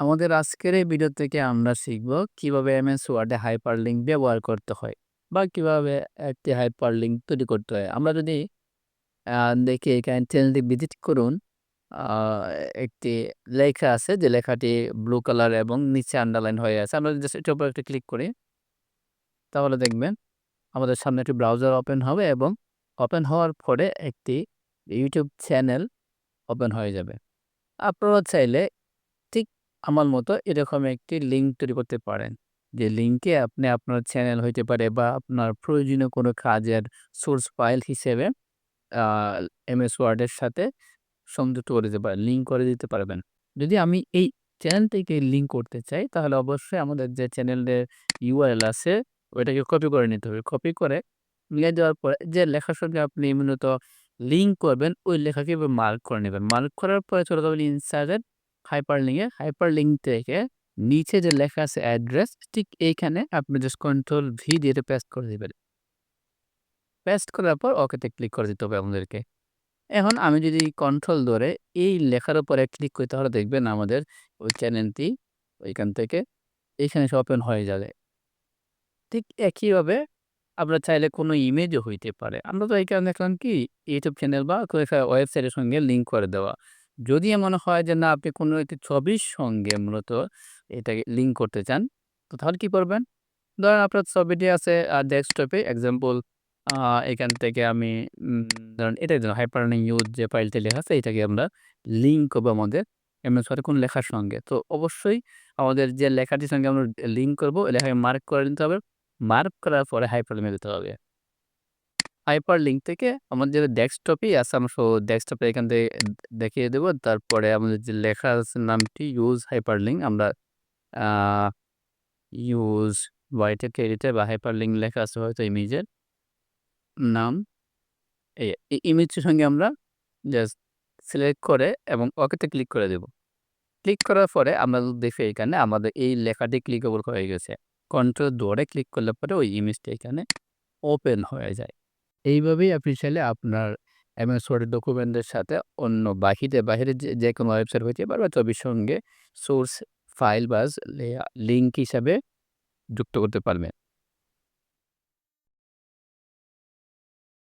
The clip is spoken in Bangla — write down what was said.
আমাদের আজকের এই ভিডিও থেকে আমরা শিখব কীভাবে এমএস ওয়ার্ডে হাইপারলিঙ্ক ব্যবহার করতে হয় বা কীভাবে একটি হাইপারলিঙ্ক তৈরি করতে হয়। আমরা যদি দেখি এখানে চ্যানেলটি ভিজিট করুন একটি লেখা আছে যে লেখাটি ব্লু কালার এবং নিচে আন্ডারলাইন হয়ে আছে। আমরা যদি এটার উপর একটা ক্লিক করি, তাহলে দেখবেন আমাদের সামনে একটি ব্রাউজার ওপেন হবে এবং ওপেন হওয়ার পরে একটি ইউটিউব চ্যানেল ওপেন হয়ে যাবে। আপনারা চাইলে আমার মতো এরকম একটি লিঙ্ক তৈরি করতে পারেন। যে লিঙ্কে আপনি আপনার চ্যানেল হইতে পারে বা আপনার প্রয়োজনীয় কোনো কাজের সোর্স ফাইল হিসেবে এমএস ওয়ার্ডের সাথে সংযুক্ত করে দিতে পারেন লিঙ্ক করে দিতে পারবেন। যদি আমি এই চ্যানেলটিকে লিঙ্ক করতে চাই, তাহলে অবশ্যই আমাদের যে চ্যানেলের ইউআরএল আছে, ওইটাকে কপি করে নিতে হবে। কপি করে নিয়ে যাওয়ার পরে যে লেখার সঙ্গে আপনি মূলত লিঙ্ক করবেন, ওই লেখাকে মার্ক করে নেবেন। মার্ক করার পরে চলে যাবেন হাইপার লিঙ্কে হাইপার লিঙ্ক থেকে নিচে যে লেখা আছে অ্যাড্রেস ঠিক এইখানে আপনি জাস্ট কন্ট্রোল ভি দিয়ে পেস্ট করে দেবেন। পেস্ট করার পর ওকেতে ক্লিক করে দিতে হবে আমাদেরকে এখন আমি যদি কন্ট্রোল ধরে এই লেখার উপরে ক্লিক করি, তাহলে দেখবেন আমাদের ওই চ্যানেলটি ওইখান থেকে এইখানে এসে ওপেন হয়ে যাবে। ঠিক একইভাবে আমরা চাইলে কোনো ইমেজও হইতে পারে। আমরা তো এখানে দেখলাম কি ইউটিউব চ্যানেল বা ওয়েবসাইটের সঙ্গে লিঙ্ক করে দেওয়া। যদি মনে হয় যে, না, আপনি কোনো একটি ছবির সঙ্গে মূলত এটাকে লিঙ্ক করতে চান, তো তাহলে কি করবেন? ধরেন আপনার ছবিটি আছে ডেস্কটপে এক্সাম্পল এখান থেকে আমি ধরেন এটাই ধরুন হাইপার ইউজ যে ফাইলটি লেখা আছে, এটাকে আমরা লিঙ্ক করব আমাদের এমএস ওয়ার্ডে কোন লেখার সঙ্গে। তো অবশ্যই আমাদের যে লেখাটির সঙ্গে আমরা লিঙ্ক করব লেখাকে মার্ক করে নিতে হবে। মার্ক করার পরে হাইপার লিঙ্কে দিতে হবে। হাইপার লিঙ্ক থেকে আমাদের যে ডেস্কটপই আছে, আমরা ডেস্কটপে এখান থেকে দেখিয়ে দেবো। তারপরে আমাদের যে লেখা আছে নামটি ইউজ হাইপার লিঙ্ক আমরা ইউজ হোয়াইটে ক্রেডিটে বা হাইপার লিঙ্ক লেখা আছে হয়তো ইমেজের নাম। এই ইমেজটির সঙ্গে আমরা জাস্ট সিলেক্ট করে এবং ওকেতে ক্লিক করে দেব। ক্লিক করার পরে আমরা দেখি এখানে আমাদের এই লেখাটি ক্লিকেবল হয়ে গেছে। কন্ট্রোল ধরে ক্লিক করলে পরে ওই ইমেজটি এখানে ওপেন হয়ে যায়। এইভাবেই আপনি চাইলে আপনার এমএস ওয়ার্ড ডকুমেন্টের সাথে অন্য বাহিরে বাইরে যে যে কোনো ওয়েবসাইট হইতে পারে বা ছবির সঙ্গে সোর্স ফাইল বা লিঙ্ক হিসাবে যুক্ত করতে পারবেন।